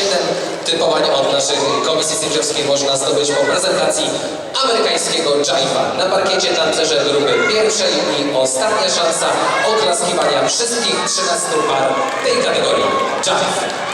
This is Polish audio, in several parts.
7 typowań od naszej komisji sędziowskiej można zdobyć po prezentacji amerykańskiego jive'a. Na parkiecie tancerze grupy pierwszej i ostatnia szansa oklaskiwania wszystkich 13 par tej kategorii jive.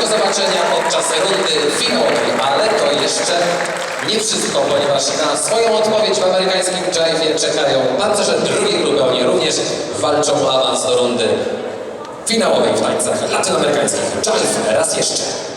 Do zobaczenia podczas rundy finałowej. Ale to jeszcze nie wszystko, ponieważ na swoją odpowiedź w amerykańskim jive'ie czekają tancerze drugiej grupy. Oni również walczą o awans do rundy finałowej w tańcach latynoamerykańskich. Jive raz jeszcze.